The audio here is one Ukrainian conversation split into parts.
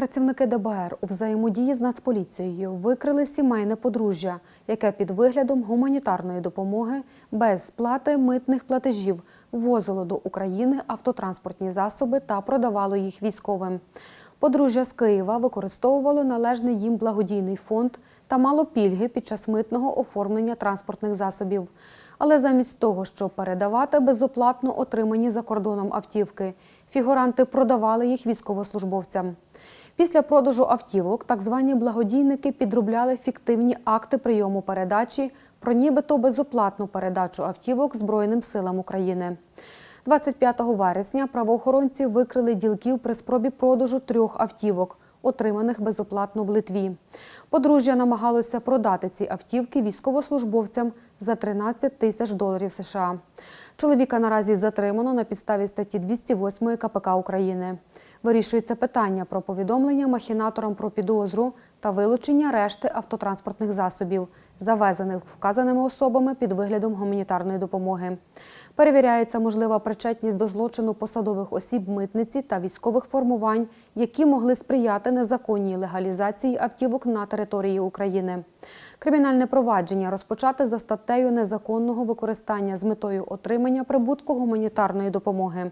Працівники ДБР у взаємодії з Нацполіцією викрили сімейне подружжя, яке під виглядом гуманітарної допомоги без сплати митних платежів ввозило до України автотранспортні засоби та продавало їх військовим. Подружжя з Києва використовувало належний їм благодійний фонд та мало пільги під час митного оформлення транспортних засобів. Але замість того, щоб передавати безоплатно отримані за кордоном автівки, фігуранти продавали їх військовослужбовцям. Після продажу автівок так звані благодійники підробляли фіктивні акти прийому передачі про нібито безоплатну передачу автівок Збройним силам України. 25 вересня правоохоронці викрили ділків при спробі продажу трьох автівок, отриманих безоплатно в Литві. Подружжя намагалося продати ці автівки військовослужбовцям за 13 тисяч доларів США. Чоловіка наразі затримано на підставі статті 208 КПК України. Вирішується питання про повідомлення махінаторам про підозру та вилучення решти автотранспортних засобів, завезених вказаними особами під виглядом гуманітарної допомоги. Перевіряється можлива причетність до злочину посадових осіб митниці та військових формувань, які могли сприяти незаконній легалізації автівок на території України. Кримінальне провадження розпочати за статтею незаконного використання з метою отримання прибутку гуманітарної допомоги.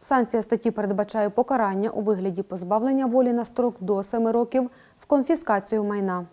Санкція статті передбачає покарання у вигляді позбавлення волі на строк до 7 років з конфіскацією майна.